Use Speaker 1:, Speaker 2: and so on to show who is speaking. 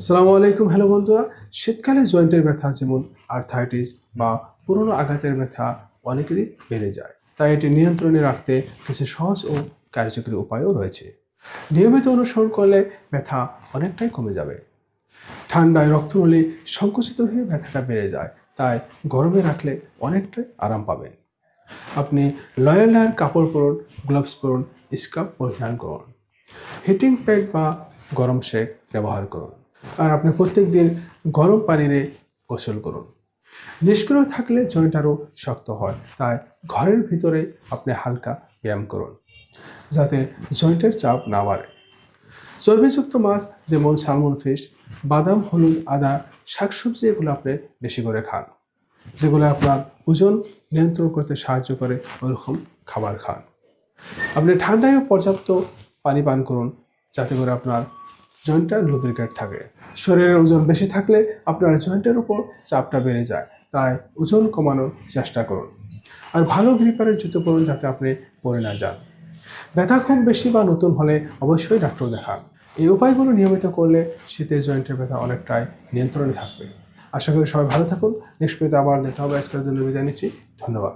Speaker 1: আসসালামু আলাইকুম, হ্যালো বন্ধুরা। শীতকালে জয়েন্টের ব্যথা যেমন আর্থাইটিস বা পুরনো আঘাতের ব্যথা অনেকেরই বেড়ে যায়। তাই এটি নিয়ন্ত্রণে রাখতে কিছু সহজ ও কার্যকরী উপায়ও রয়েছে। নিয়মিত অনুসরণ করলে ব্যথা অনেকটাই কমে যাবে। ঠান্ডায় রক্ত রক্তনলী সংকুচিত হয়ে ব্যথাটা বেড়ে যায়, তাই গরমে রাখলে অনেকটাই আরাম পাবেন। আপনি লয়াল লায়ার কাপড় পরুন, গ্লাভস পরুন, স্কার্ফ পরিধান করুন। হিটিং প্যাড বা গরম শেক ব্যবহার করুন। আর আপনি প্রত্যেক দিন গরম পানিতে গোসল করুন। নিষ্ক্রিয় থাকলে জয়েন্ট আরও শক্ত হয়, তাই ঘরের ভিতরে আপনি হালকা ব্যায়াম করুন, যাতে জয়েন্টের চাপ না বাড়ে। চর্বিযুক্ত মাছ যেমন সালমন ফিশ, বাদাম, হলুদ, আদা, শাকসবজি, এগুলো আপনি বেশি করে খান। যেগুলো আপনার ওজন নিয়ন্ত্রণ করতে সাহায্য করে ওরকম খাবার খান। আপনি ঠান্ডায়ও পর্যাপ্ত পানি পান করুন, যাতে করে আপনার জয়েন্টটা লুব্রিকেট থাকে। শরীরের ওজন বেশি থাকলে আপনার জয়েন্টের উপর চাপটা বেড়ে যায়। তাই ওজন কমানোর চেষ্টা করুন। আর ভালো গ্রিপারের জুতো পরুন যাতে আপনি পরে না যান। ব্যথা খুব বেশি বা নতুন হলে অবশ্যই ডাক্তার দেখান। এই উপায়গুলো নিয়মিত করলে শীতে জয়েন্টের ব্যথা অনেকটাই নিয়ন্ত্রণে থাকবে। আশা করি সবাই ভালো থাকুন। নেক্সট পেতে আবার দেখা হবে। আজকের জন্য বিদায় নিচ্ছি। ধন্যবাদ।